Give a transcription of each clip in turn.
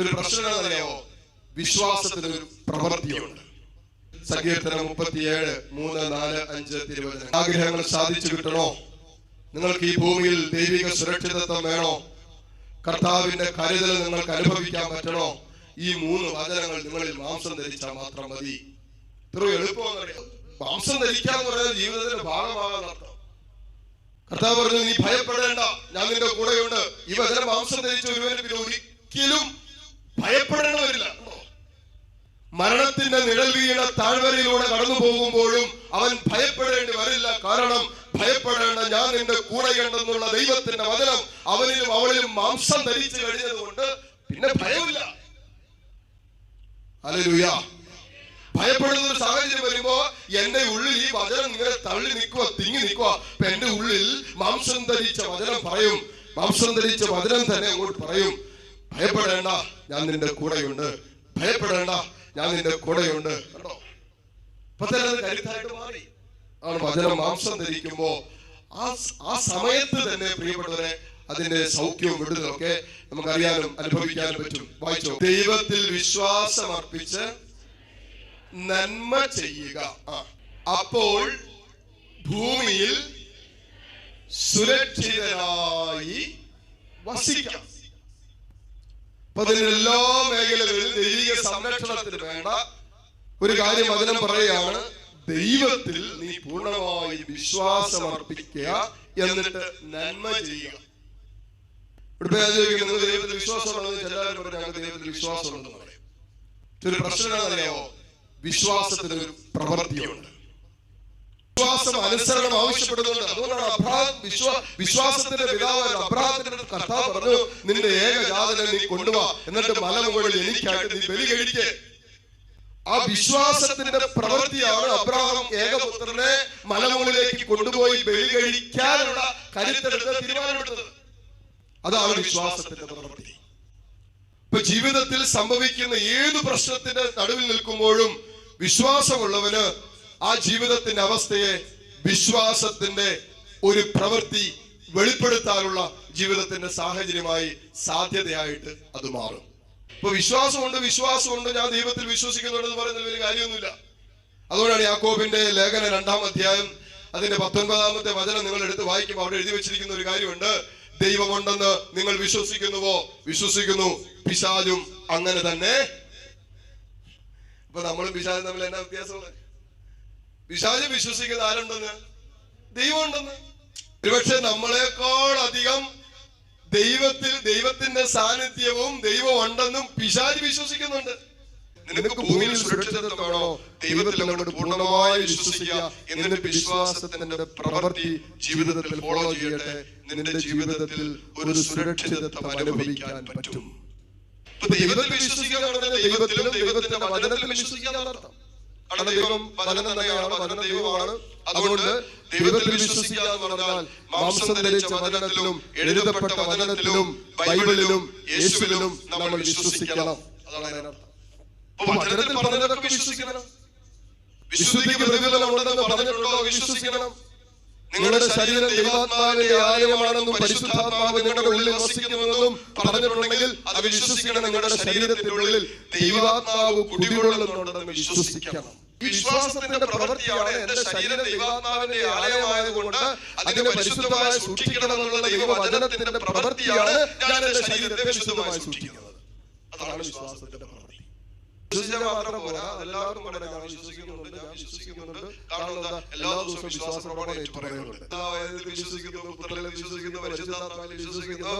ഒരു പ്രശ്നം അറിയാമോ വിശ്വാസത്തിന് ഒരു പ്രവൃത്തിയുണ്ട്. സങ്കീർത്തനം മുപ്പത്തിയേഴ് മൂന്ന് നാല് അഞ്ച് തിരുവചനം. ആഗ്രഹങ്ങൾ സാധിച്ചു കിട്ടണോ? നിങ്ങൾക്ക് ഈ ഭൂമിയിൽ ദൈവിക സുരക്ഷിതത്വം വേണോ? കർത്താവിന്റെ കരുതൽ നിങ്ങൾക്ക് അനുഭവിക്കാൻ പറ്റണോ? ഈ മൂന്ന് വചനങ്ങൾ നിങ്ങളിൽ മാംസം ധരിച്ചാൽ മാത്രം മതി. ഇത്ര എളുപ്പമെന്നറിയാം മാംസം ധരിക്കാന്ന് പറയുന്നത് ജീവിതത്തിന്റെ ഭാഗമാകാൻ അർത്ഥം കർത്താവ് പറഞ്ഞു നീ ഭയപ്പെടേണ്ട. ഞാൻ നിന്റെ കൂടെയുണ്ട്. ഈ വചനം മാംസം ധരിച്ച ഒരുവന് പിന്നെ ഭയപ്പെടേണ്ട ഞാൻ നിന്റെ കൂടെയുണ്ടെന്നുള്ള ദൈവത്തിന്റെ വചനം അവനിലും അവളിലും മാംസം ധരിച്ചു കഴിഞ്ഞതുകൊണ്ട് പിന്നെ ഭയമില്ല. അല്ലേലൂയ ഭയപ്പെടുന്ന ഒരു സാഹചര്യം വരുമ്പോ എന്റെ ഉള്ളിൽ ഈ വചനം ഇങ്ങനെ തള്ളി നിൽക്കുക തിങ്ങി നിൽക്കുക അപ്പൊ എന്റെ ഉള്ളിൽ മാംസം ധരിച്ച വചനം പറയും. മാംസം ധരിച്ച വചനം തന്നെ അങ്ങോട്ട് പറയും. ഭയപ്പെടേണ്ട ഞാൻ നിന്റെ കൂടെയുണ്ട്. ഭയപ്പെടേണ്ട ഞാൻ നിന്റെ കൂടെയുണ്ട്. കേട്ടോ ഇപ്പൊ തന്നെ കരുത്തായിട്ട് മാറി. ആണ് വചനം മാംസം ധരിക്കുമ്പോ ആ ആ സമയത്ത് തന്നെ പ്രിയപ്പെട്ടവരെ അതിന്റെ സൗഖ്യവും വിടുന്നതൊക്കെ ഒക്കെ നമുക്കറിയാനും അനുഭവിക്കാനും പറ്റും. വായിച്ചോ? ദൈവത്തിൽ വിശ്വാസം അർപ്പിച്ച് നന്മ ചെയ്യുക. അപ്പോൾ ഭൂമിയിൽ സുരക്ഷിതരായി വസിക്കാം. അപ്പൊ എല്ലാ മേഖലകളിലും ദൈവിക സംരക്ഷണത്തിന് വേണ്ട ഒരു കാര്യം വചനം പറയുകയാണ്. ദൈവത്തിൽ നീ പൂർണമായി വിശ്വാസം അർപ്പിക്കുക എന്നിട്ട് നന്മ ചെയ്യുക. ഇവിടെ നിങ്ങൾ ദൈവത്തിൽ വിശ്വാസം ഉണ്ടെന്ന് ചിലർ പറഞ്ഞു ഞങ്ങൾക്ക് ദൈവത്തിൽ വിശ്വാസമുണ്ടെന്ന് പറയും. ഒരു പ്രശ്നം അറിയാമോ വിശ്വാസത്തിന് ഒരു പ്രവൃത്തിയുണ്ട്. വിശ്വാസം അനുസരണം ആവശ്യപ്പെടുന്നുണ്ട്. അതുകൊണ്ടാണ് അബ്രഹാം വിശ്വാ വിശ്വാസത്തിന്റെ പിതാവ് അബ്രഹാത്തിന്റെ കർത്താവ് പറഞ്ഞു നിന്റെ ഏകജാതനെ നീ കൊണ്ടുവാ. എന്നിട്ട് മലമുകളിൽ എനിക്കായിട്ട് നീ ബലി കഴിക്കേ. ആ വിശ്വാസത്തിന്റെ പ്രവൃത്തിയാണ് അബ്രഹാം ഏകപുത്രനെ മലമുകളിലേക്ക് കൊണ്ടുപോയി ബലി കഴിക്കാനുള്ള കരുത്തെടുത്ത് തീരുമാനമെടുത്തത്. അതാണ് വിശ്വാസത്തിന്റെ പ്രവൃത്തി. ഇപ്പൊ ജീവിതത്തിൽ സംഭവിക്കുന്ന ഏത് പ്രശ്നത്തിന്റെ നടുവിൽ നിൽക്കുമ്പോഴും വിശ്വാസമുള്ളവന് ആ ജീവിതത്തിന്റെ അവസ്ഥയെ വിശ്വാസത്തിന്റെ ഒരു പ്രവൃത്തി വെളിപ്പെടുത്താനുള്ള ജീവിതത്തിന്റെ സാഹചര്യമായി സാധ്യതയായിട്ട് അത് മാറും. ഇപ്പൊ വിശ്വാസമുണ്ട് വിശ്വാസമുണ്ട്. ഞാൻ ദൈവത്തിൽ വിശ്വസിക്കുന്നുണ്ടെന്ന് പറയുന്നതിൽ വലിയ കാര്യമൊന്നുമില്ല. അതുകൊണ്ടാണ് യാക്കോബിന്റെ ലേഖന രണ്ടാം അധ്യായം അതിന്റെ പത്തൊൻപതാമത്തെ വചനം നിങ്ങൾ എടുത്ത് വായിക്കുമ്പോൾ അവിടെ എഴുതി വെച്ചിരിക്കുന്ന ഒരു കാര്യമുണ്ട്. ദൈവമുണ്ടെന്ന് നിങ്ങൾ വിശ്വസിക്കുന്നുവോ? വിശ്വസിക്കുന്നു. പിശാചും അങ്ങനെ തന്നെ. ഇപ്പൊ നമ്മളും പിശാചും തമ്മിൽ എന്നാ വ്യത്യാസമുള്ളത്? പിശാചും വിശ്വസിക്കുന്ന ആരുണ്ടെന്ന്? ദൈവം ഉണ്ടെന്ന് ഒരുപക്ഷെ നമ്മളെക്കാൾ അധികം ദൈവത്തിൽ ദൈവത്തിന്റെ സാന്നിധ്യവും ദൈവം ഉണ്ടെന്നും പിശാച് വിശ്വസിക്കുന്നുണ്ട്. നിനക്ക് ഭൂമിയിൽ സുരക്ഷിതത്വമാണോ? ദൈവത്തിൽ അങ്ങോട്ട് പൂർണമായി വിശ്വസിക്കുക എന്നിട്ട് വിശ്വാസത്തിന്റെ പ്രവൃത്തി ജീവിതത്തിൽ ഫോളോ ചെയ്യട്ടെ. നിന്റെ ജീവിതത്തിൽ ഒരു സുരക്ഷിതത്വം അനുഭവിക്കാൻ പറ്റും. ദൈവത്തിൽ വിശ്വസിക്കുക ദൈവത്തിലും ദൈവത്തിന്റെ വചനത്തിൽ വിശ്വസിക്കുക ദൈവം വചനം തന്നെയാണ് വചന ദൈവമാണ്. അതുകൊണ്ട് ദൈവത്തിൽ വിശ്വസിക്കുക പറഞ്ഞാൽ മാംസം ധരിച്ച വചനത്തിലും എഴുതപ്പെട്ട വചനത്തിലും ബൈബിളിലും യേശുവിലും നമ്മൾ വിശ്വസിക്കണം. അതാണ് വചനത്തിൽ പറഞ്ഞതൊക്കെ വിശ്വസിക്കണം. വിശുദ്ധിക്ക് പ്രതിഫലമുണ്ടെന്ന് പറഞ്ഞിട്ടുണ്ടോ? വിശ്വസിക്കണം. നിങ്ങളുടെ ശരീരം ദൈവാത്മാവിന്റെ ആലയമാണെന്നും പരിശുദ്ധാത്മാവ് നിങ്ങളുടെ ഉള്ളിൽ വസിക്കുന്നുവെന്നും പറഞ്ഞിട്ടുണ്ടെങ്കിൽ അത് വിശ്വസിക്കണം. നിങ്ങളുടെ ശരീരത്തിനുള്ളിൽ ദൈവാത്മാവ് കുടികൊള്ളുന്നുണ്ടെന്ന് വിശ്വസിക്കണം. വിശ്വാസത്തിന്റെ പ്രവൃത്തിയാണ് എന്റെ ശരീരം ദൈവാത്മാവിന്റെ ആലയമായതുകൊണ്ട് അതിനെ പരിശുദ്ധമായി സൂക്ഷിക്കണം എന്നുള്ള ദൈവവചനത്തിന്റെ പ്രവൃത്തിയാണ് ഞാൻ എന്റെ ശരീരത്തെ വിശുദ്ധമായി സൂക്ഷിക്കുന്നത്. അതാണ് വിശ്വാസത്തിന്റെ പ്രവൃത്തി. മാത്രം പോരാ. എല്ലാവർക്കും ഞാൻ വിശ്വസിക്കുന്നുണ്ട്. ഞാൻ വിശ്വസിക്കുന്നുണ്ട്. കാരണം എന്താ? എല്ലാ ദിവസവും വിശ്വാസ പ്രമാണം ഏറ്റു പറയുന്നുണ്ട്. ദൈവത്തിൽ വിശ്വസിക്കുന്നു പുത്രനിൽ വിശ്വസിക്കുന്നു പരിശുദ്ധാത്മാവിൽ വിശ്വസിക്കുന്നു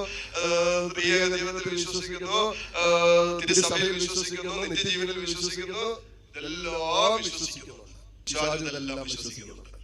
ദൈവത്തിൽ വിശ്വസിക്കുന്നു തിരുസഭയിൽ വിശ്വസിക്കുന്നു നിത്യജീവനിൽ വിശ്വസിക്കുന്നു വിശ്വസിക്കുന്നുണ്ട് വിശ്വാസത്തിലെല്ലാം വിശ്വസിക്കുന്നുണ്ട്